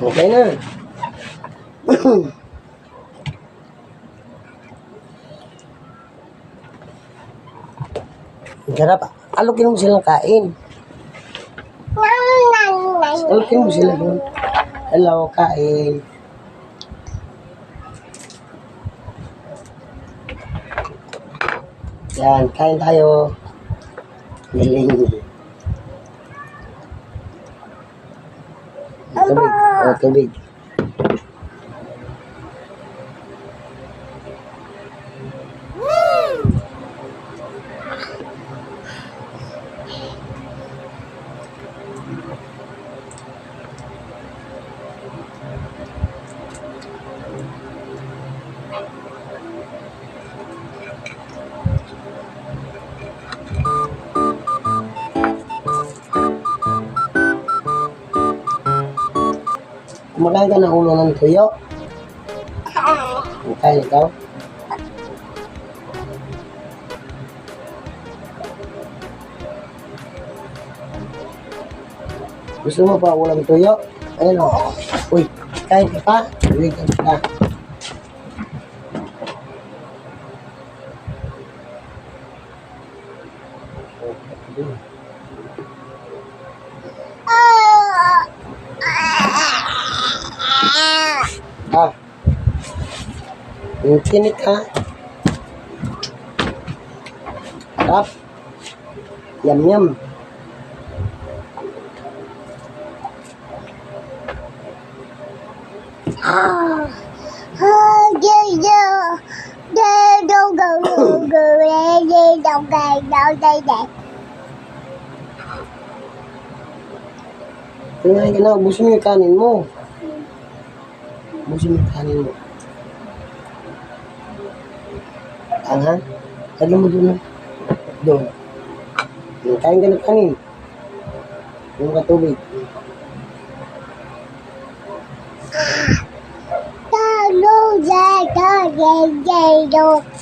Okay na. Ang sarap. Alukin mo silang kain. Alukin mo sila doon. Hello, kain. Yan, kain tayo. Galing. Tubig. Kumakain ka ng ulo ng tuyo. Kumakain ikaw. Gusto mo pa ulam tuyo? Ayun o. Uy, kain ka pa? Uy, kain ka pa. Ah. Yung tinik ha. Harap. Yum yum. Tingnan ka na, ubusin mo yung kanin mo. Ubusin mo yung kanin mo. Aha. Lagyan mo doon. Doon. Kain ka ng kanin. Yung katubig. No!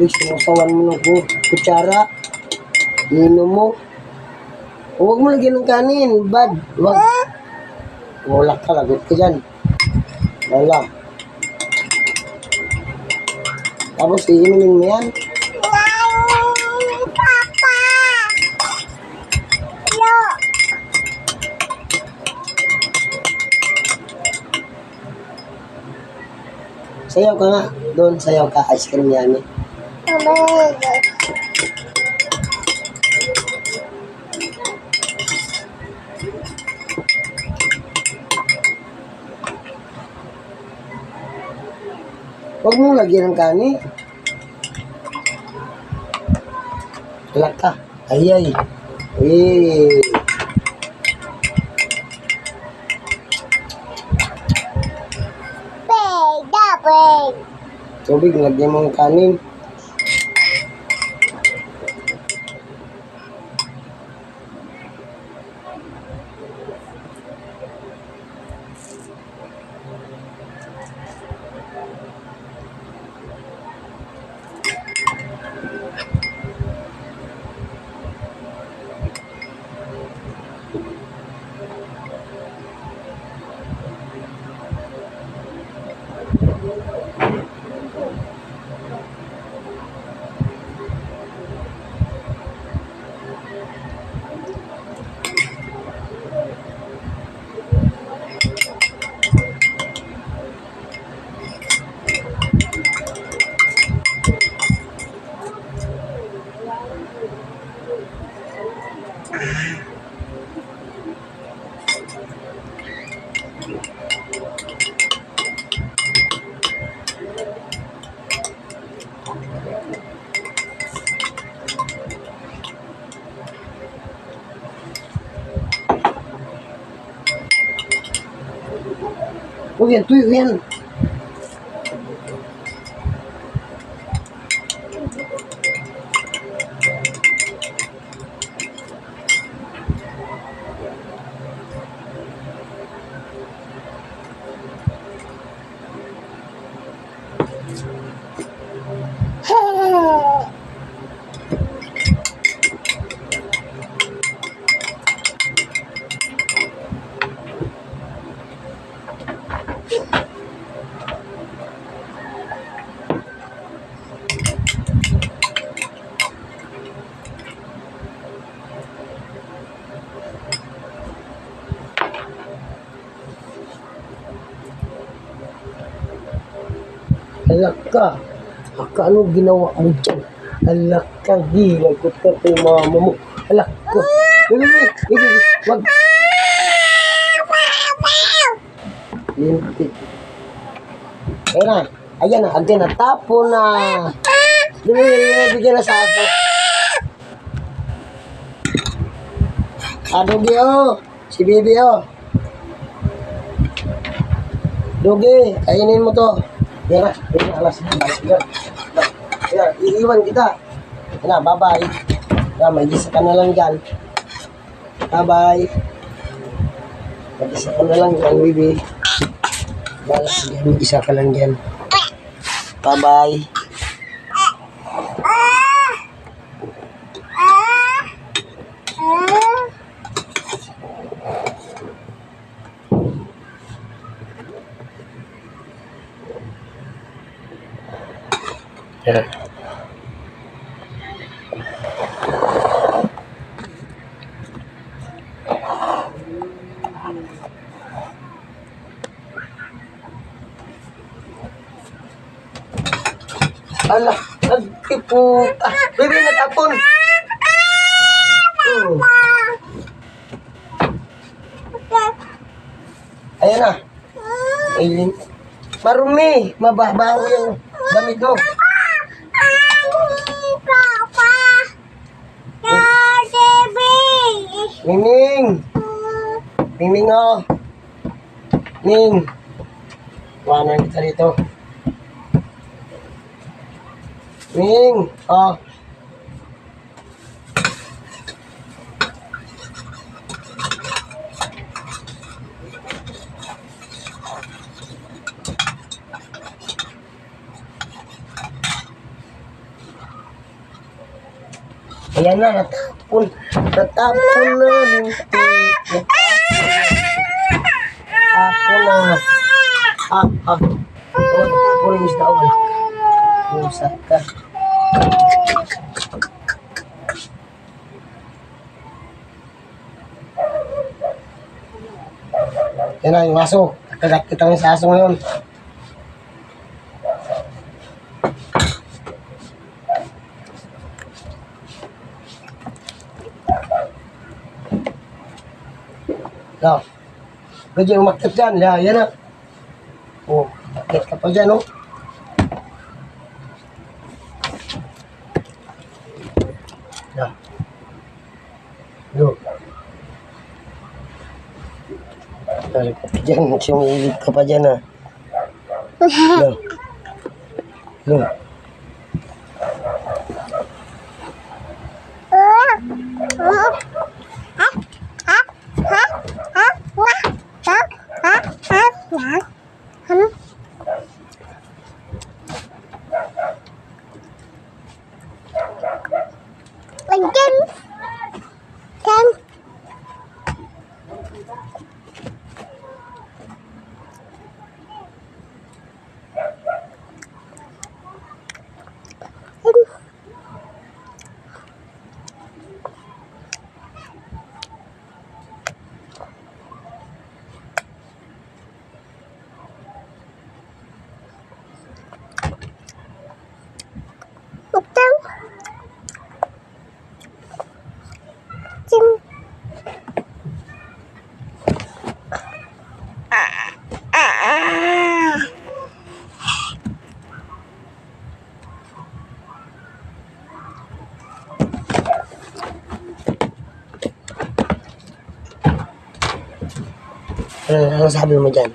Tubig sinusawan mo ng ku- kutsara. Nino mo. Huwag mo lagyan ng kanin. Bad. Huwag. Wala ka. Lagot ka dyan. Wala. Tapos iinumin mo yan. Sayaw ka nga. Doon, sayaw ka. Ice cream yan eh. Babe! Huwag mong lagyan ng kanin. Wala ka. Ay, ay. Eh. Babe! Babe! Tubig, lagyan mo ng kanin. Huwag yan, tuyo ka. Aka, ano ginawa mo dyan? Alak ka, di. Lagot ka kay mama mo. Alak hindi, hindi. Wag. Linti. Ayan na. Ayan na. Again na. Tapo na. Bigyan na sa ako. Ah, Dugi, oh. Si Bibi, oh. Dugi, kainin mo to. Na, yan na, alas. Yan, yan, iiwan kita. Na, bye-bye. Yan, may isa ka na lang dyan. Bye-bye. May isa ka na lang dyan, baby. Balas dyan, may isa ka lang dyan. Bye-bye. Yan. Ala, nagtiputa. Baby, natapon. Hmm. Ayan na. Aileen. Marumi. Mababaho yung damit mo. Papa. Daddy. Miming. Miming, oh. Ming. Iwanan kita rito. Ming. Oh. Ayan na, natapon. Natapon na. Linti. Natapon na. Ah, ah. Oh, natapon yung isda. Ka. Usap ka. Yan na yung aso. Kagat kita ng sa aso ngayon. Pwede yung umakit dyan. Ya, yan na. Oh, umakit ka pa dyan, oh. Yan. Yo. Dali ka pa dyan. Sumilip ka pa dyan, ah. Yo. Yo. Again. Sabi mo dyan?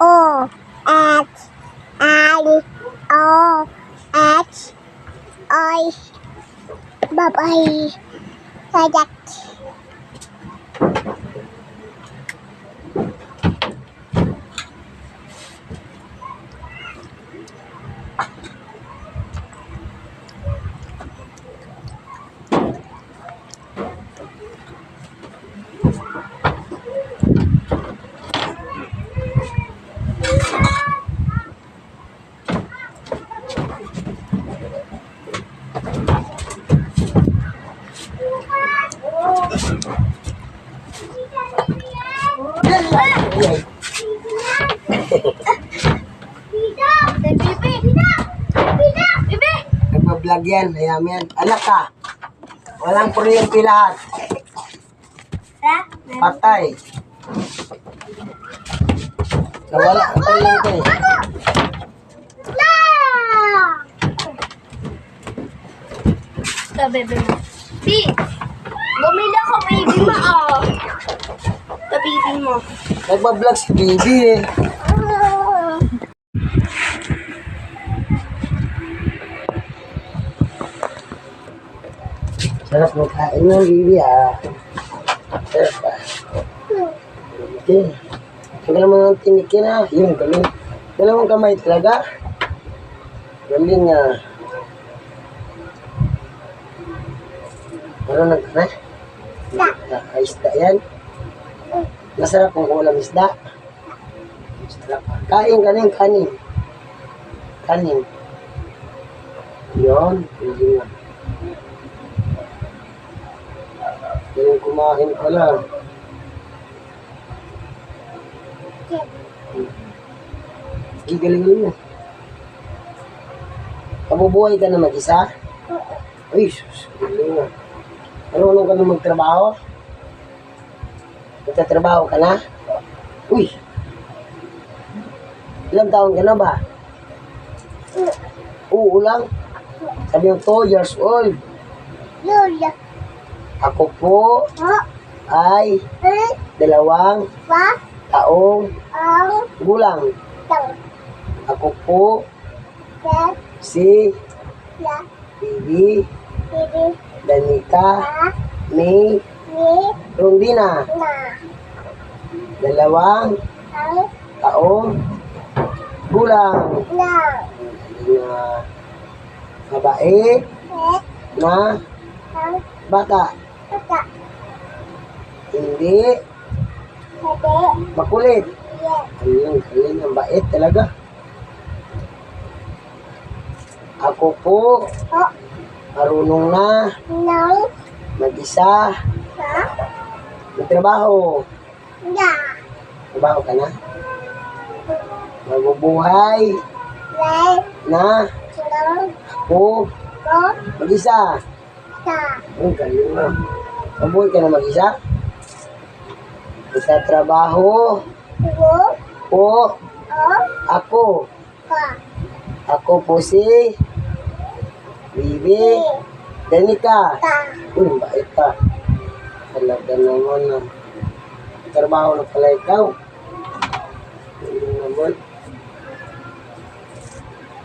O, H, I, O, H, I, Bye-bye. Sajak. Nagbablog yan, hayam yan. Anak ka. Walang kuryente lahat. Patay. Nawala ang kuryente. Sa bebe mo. Di! Bumila ka baby mo ah. Sa baby mo. Nagbablog si Bibi eh. Sarap ng kain ng Bibi ah. Sarap ah. Okay. Tagal mo ng tinikin ah. Yun, galing. Dalawang kamay talaga. Galing ah. Marunong ka na? Nakaisda yan. Masarap kung ulam isda. Masarap. Kain, kanin, kanin. Kanin. Yun. Hindi nga. Yung kumain pala. Gigalingan mo. Kabubuhay ka na mag-isa? Ay, sus. Nga. Marunong ka na magtrabaho? Magtatrabaho ka na? Uy! Ilang taon ka na ba? Oo lang. Sabi mo, 2 years old. Lola. Ako po Oh, ay dalawang pa, taong ang, gulang. Ako po si Bibi tiri, Danica ta, May ni, Rondina. na, Dalawang ang, taong gulang. na, babae na bata. Kata, Hindi. Sade, makulit. yes, Ayun, galing ang bait talaga. Ako po, oh, marunong na. Nang, mag-isa, sa, magtrabaho. da, Trabaho ka na? Mabubuhay le, na? Nang, ako? Ko, mag-isa. Ang galing mo. Mabuhay ka na mag-isa? Magtatrabaho go, po oh, ako. ka, Ako po si Bibi ni, Danica. ta, Uy, bait ka. Talaga naman na. Trabaho na pala ikaw. Ano naman.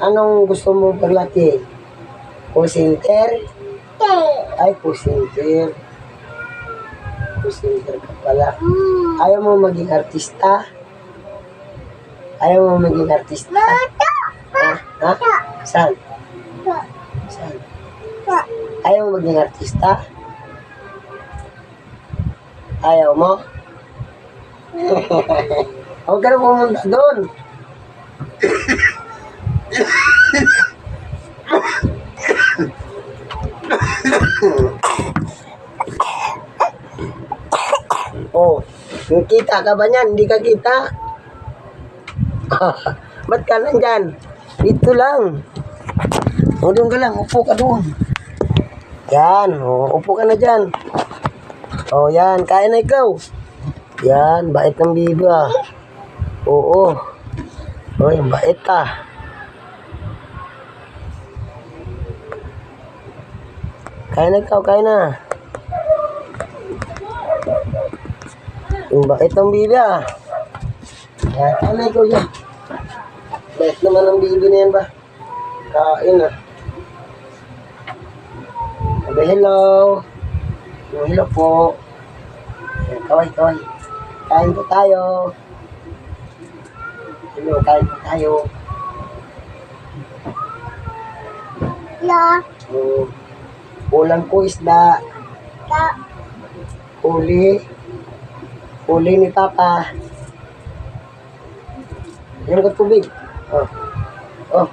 Anong gusto mo paglaki? Pusinter? Te, Ay, pusinter. Pusinter ka pala. hmm, Ayaw mo maging artista? Ayaw mo maging artista? mata, Ha? Ha? Saan? Saan? Ayaw mo maging artista? Ayaw mo? Huwag ka na pumunta doon. kita ka ba niyan? Hindi ka kita? Ba't ka nandyan? Dito lang. O, doon ka lang. Upo ka doon. Yan. O, upo ka na dyan. Oh, yan. Kain na ikaw. Yan. Bait ng bibi ah. Oo. Oy, bait ah. Kain na ikaw, kain na. Yung bait ng bibi ah. Yan, na ikaw yan. Bait naman ang bibi na yan ba? Kain ah. Sabi hello. Hello, hello po. Kaway, kaway. Kain po tayo. Hello, kain po tayo. La. Oh, ulam po isda. La. Huli. Ni Papa. Yan ka tubig. Oh. Oh.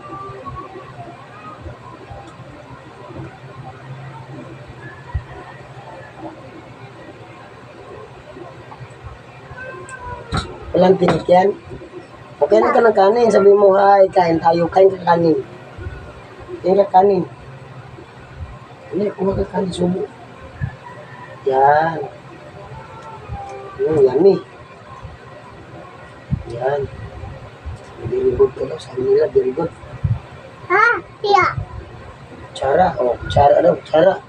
Walang tinik yan. Okay na ka ng kanin. Sabi mo, hi, kain tayo. Kain ka kanin. Kain ka kanin. Hindi, kuha ka kanin. Subo. Yan. Yan, yummy. Yan. Very good ka daw. Sabi nila, very good. Ha? Tia. Tsara. Oh, tsara daw. Tsara.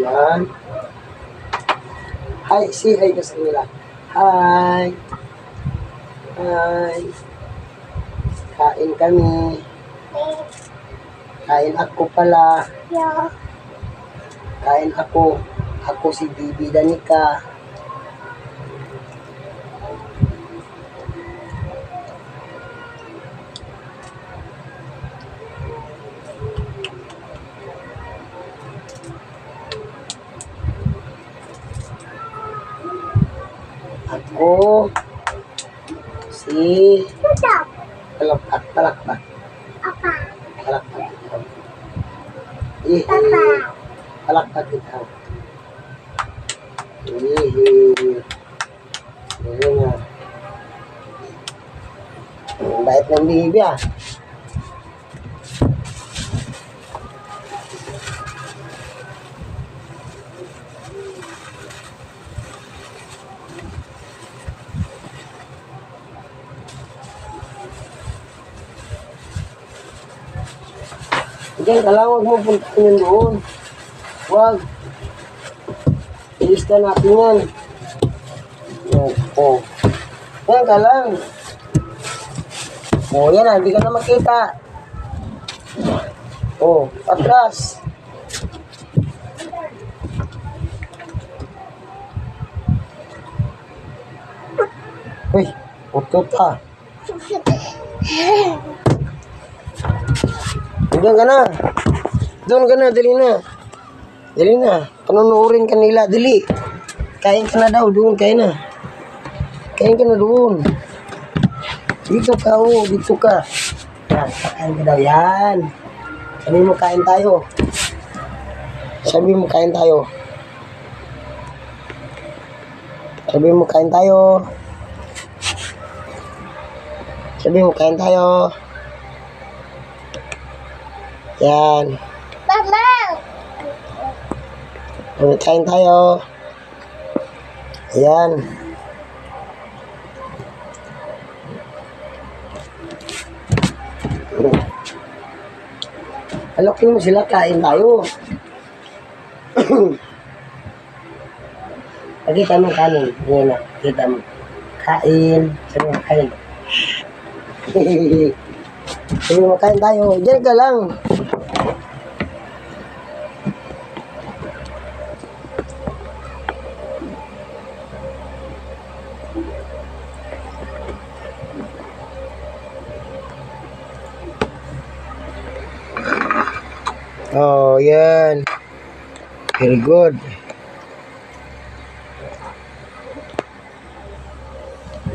Yan. Hi, say hi ka sa kanila. Hi. Hi. Kain kami. Kain ako pala. Kain ako. Ako si Bibi Danica. Ako si Tutup. Palakpak, Palakpak, Apa? Palakpak ikaw. Ihi. Palakpak ikaw. Ihi. Ayun nga. Ang bait ng bibi ah. Diyan ka lang, huwag mo puntahan yun doon. Huwag. Ilista natin yan. Yan, oh. Yan ka lang. Oh, yan na, hindi ka na makita. Oh, atras. Uy, utot ah. Diyan ka na. Doon ka na, dali na. Dali na. Panunuorin ka nila, dali. Kain ka na daw, doon, kain na. Kain ka na doon. Dito ka, oh, dito ka. Yan, kain ka daw, yan. Sabi mo, kain tayo. Sabi mo, kain tayo. Sabi mo, kain tayo. Sabi mo, kain tayo. Yan. Mama. Kain tayo. Ayan. Alokin mo sila, kain tayo. Pagkita mo kanin. Yan na, kita mo. Kain. Sabi mo, kain. Sabi mo, kain tayo. Diyan ka lang. Oh, yan. Very good.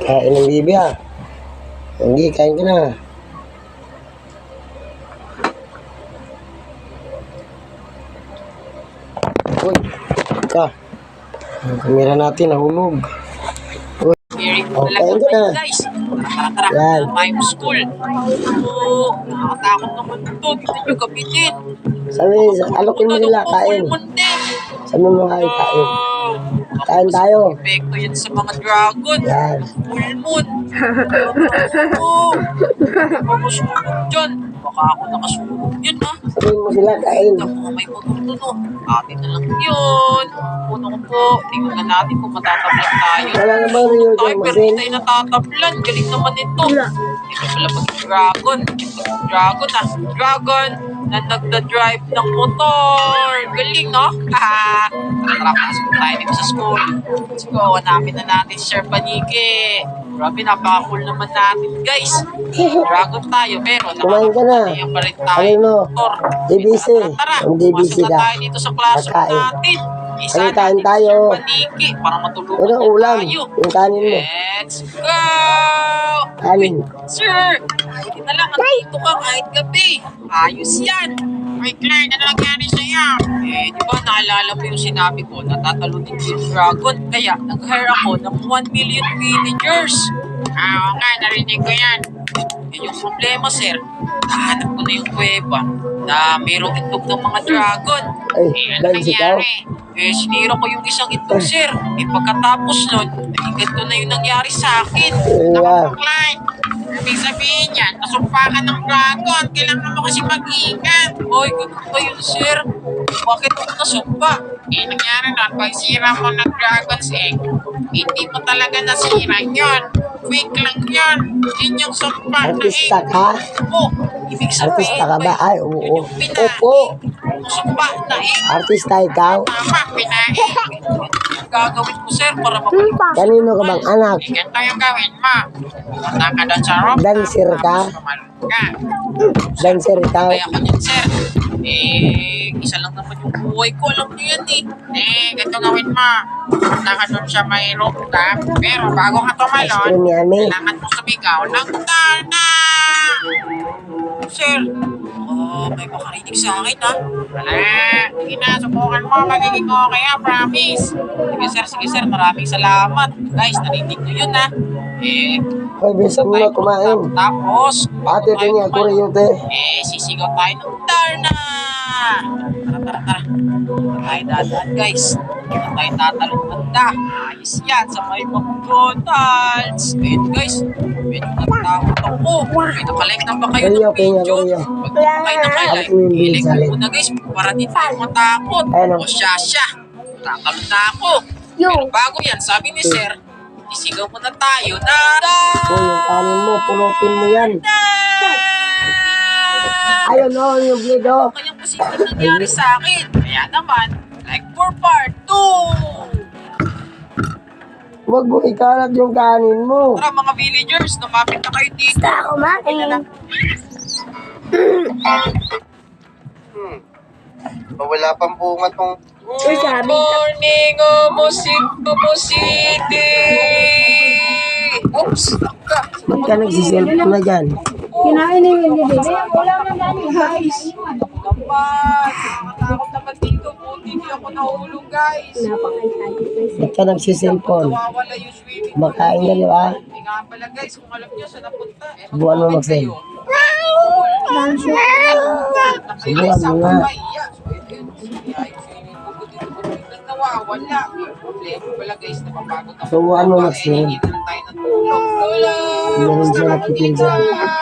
Kain ng bibi ha. Hindi, kain ka na. Uy, ka. Ang kamera natin nahulog. Uy, Very Oh, talaga kain ka na. guys. Tara, tara, tara. Yan. Time school. Oo, nakakatakot naman ito. Dito nyo gamitin. Sabi, alokin mo sila, kain. Sabi mo kain, kain. Kain tayo. Epekto yan sa mga dragon. Yan. Full moon. Oo. Makasunod dyan. Baka ako nakasunog yun ha. Sabi mo sila, kain. Ito po may puno-tuno. Atin na lang yun. Puno ko po. Tingnan natin kung matatablan tayo. Wala namang Rio Tayo, dyan, pero hindi tayo natatablan. Galing naman ito. Ito pala pag dragon. Ito dragon ah. Dragon na nagda-drive ng motor. Galing, no? Ah, tara, pasok tayo dito sa school. Let's go. Hanapin na natin si Sir Panike. Grabe, napaka-cool naman natin, guys. Dragon tayo, pero Kumain ka na. nakakapaniyan pa rin tayo. Ano mo? motor. DBC. Tara, tara. Ang DBC Pumasok na ka. tayo dito sa classroom Pagkain. natin. Ano, kain natin tayo. Panike para matulungan Ano ulam? tayo. Yung kanin mo. Let's go! Kanin. Sir, hindi na lang. Andito ka kahit gabi. Ayos yan. Ay, Clyde, ano nangyari sa'yo? Eh, di ba naalala mo yung sinabi ko na tatalunin ko yung dragon? Kaya nag-hire ako ng 1 million villagers. Ah, oo nga, narinig ko yan. Eh, yung problema, sir, nahanap ko na yung kuweba na mayroong itlog ng mga dragon. Ay, eh, ano dahil nangyari? Eh, sinira ko yung isang itlog, sir. Eh, pagkatapos nun, naging ganito na yung nangyari sa akin. Yeah. Clyde, ibig sabihin yan, nasumpa ka ng dragon. Kailangan mo kasi mag-ingat. Hoy, ganun ba yun, sir? Bakit mo nasumpa? Eh, nangyari na, pag sira mo ng dragon's egg, hindi mo talaga nasira yun. Fake lang yun. Yun yung sumpa na Artista egg. ka? Oh, ibig sabihin, Artista ka ba? Ay, oo. Opo. Na. Artista ikaw? Tama, pinae. Yung gagawin ko, sir, para mapalik Kanino ka bang anak? Eh, ganito yung gawin mo. Punta ka doon sa room. Dancer ka? Dancer ikaw? Kaya ko din, sir. Eh, isa lang naman yung buhay ko. Alam niyo yan eh. Eh, ganito gawin mo. Punta ka doon sa may rooftop. Pero bago ka tumalon, yummy. kailangan mo sumigaw ng Darna! Sir, may makarinig sa akin ha. Wala, sige na, subukan mo, magiging okay ha, promise. Sige sir, sige sir, maraming salamat. Guys, narinig ko yun ha. Eh, Hoy, bilisan mo na kumain. Tapos, Ate, ako tumalon. rin te. Eh, sisigaw tayo ng Darna! Tara, tara, tara. Tara tayo dadaan, guys. Tara tayo tatalong banda. Ayos yan sa may McDonald's. Ayun, guys. Medyo natatakot ako. May nakalike na ba kayo ng video? Pag di pa kayo nakalike, i-like bilis, mo na, guys. Para di tayo matakot. O siya, siya. Tatalon na ako. Pero bago yan, sabi ni Sir, isigaw mo na tayo na... Hoy, yung kanin mo, pulutin mo yan. Ayun o, yung bledo. kanyang posibleng nangyari sa akin. Kaya naman, like for part 2! Huwag mo ikalat yung kanin mo. Tara mga villagers, lumapit na kayo dito. Gusto ako kumain. Wala pang bunga tong Good morning, Omo City! Oops! Ka. Ba't ka nagsiselfon na dyan? Kinain ni Wendy din. Wala man dami, guys. Naman! Nakakatakot naman dito. Buti hindi ako nahulog, guys. Ba't ka nagsiselfon? Nawawala yung swimming. Kumakain ka, di ba? Eh nga pala guys, kung alam nyo saan napunta. Eh, Subukan mo mag-comment mag-send. kayo. Subukan mo nga. Nawawala. Problema pala guys, napapagod ako. Subukan mo Eh, mag-send. hindi na tayo ng tulog. Tulog! Meron siya nakipinsa. nakikita?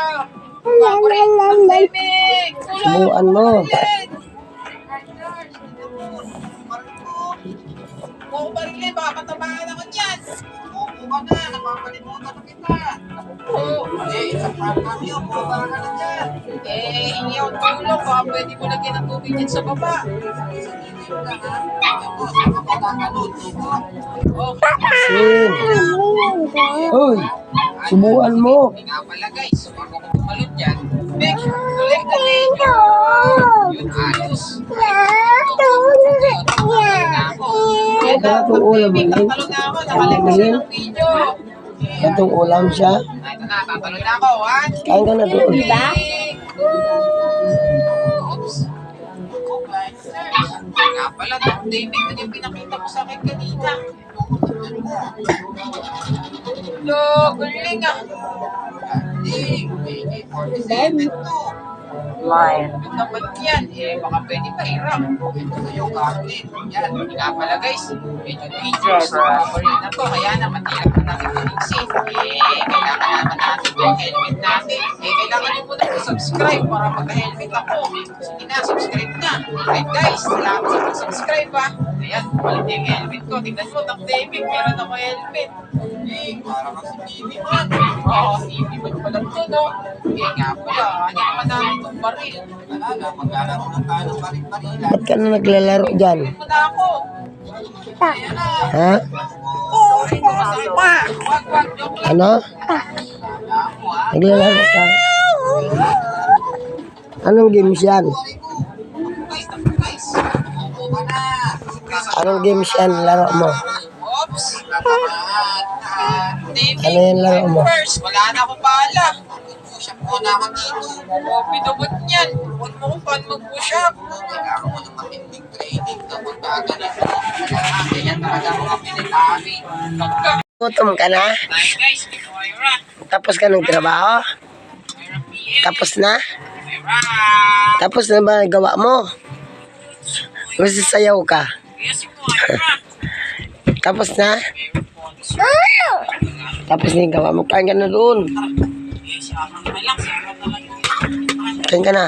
Pare, ang timing! Tulog! Mo. Marilyn! Oo, Marilyn, baka matamaan ako dyan. Oo ka na, napapalimutan na kita. Oo, eh, isang kami yun, bumaba ka na dyan. Eh, ako tulong, baka pwede mo lagyan ng tubig dyan sa baba. Oh, Sin. Uy, subukan mo. To like the video. Yun, ulam mo, Lin. Tatalon na ako, nakalike kasi ng video. Itong ulam siya. Kain ka na doon. Diba? Nga pala, Tom David, yung pinakita mo sa akin kanina? Lo, galing ah. Lion. Yung naman yan, eh, baka pwede mahirap. Ito na yung garden. Yan, hindi nga pala guys, medyo dangerous na coverage na to. Kaya naman, hirap na natin paligsin. Eh, kailangan naman natin yung helmet natin. Eh, kailangan nyo muna subscribe para magka-helmet ako. Sige na, subscribe na. Right guys, salamat sa pag-subscribe ha. Ayan, palit yung helmet ko. Tingnan mo, David, meron ako helmet. Eh, parang kasi TV man. Oo, TV man pala to, no? Eh, nga pala, ano naman namin itong Ba't ka na naglalaro dyan? Na. Ha? Pa. Ano? Ha? Naglalaro ka? Anong games yan? Anong games yan laro mo? Ano yung laro mo? Wala na akong pala. Muna ako dito. Pinabot niyan. Huwag mo kung paano mag-push up. Kailangan mo ng matinding training kapag gaganito. Kaya talaga mga pinitami. Gutom ka na? Tapos ka ng trabaho? Tapos na? Tapos na ba gawa mo? Ka? Yes, mo Ira. Tapos na? Tapos na yung gawa mo. Kain ka na doon. Kain ka na.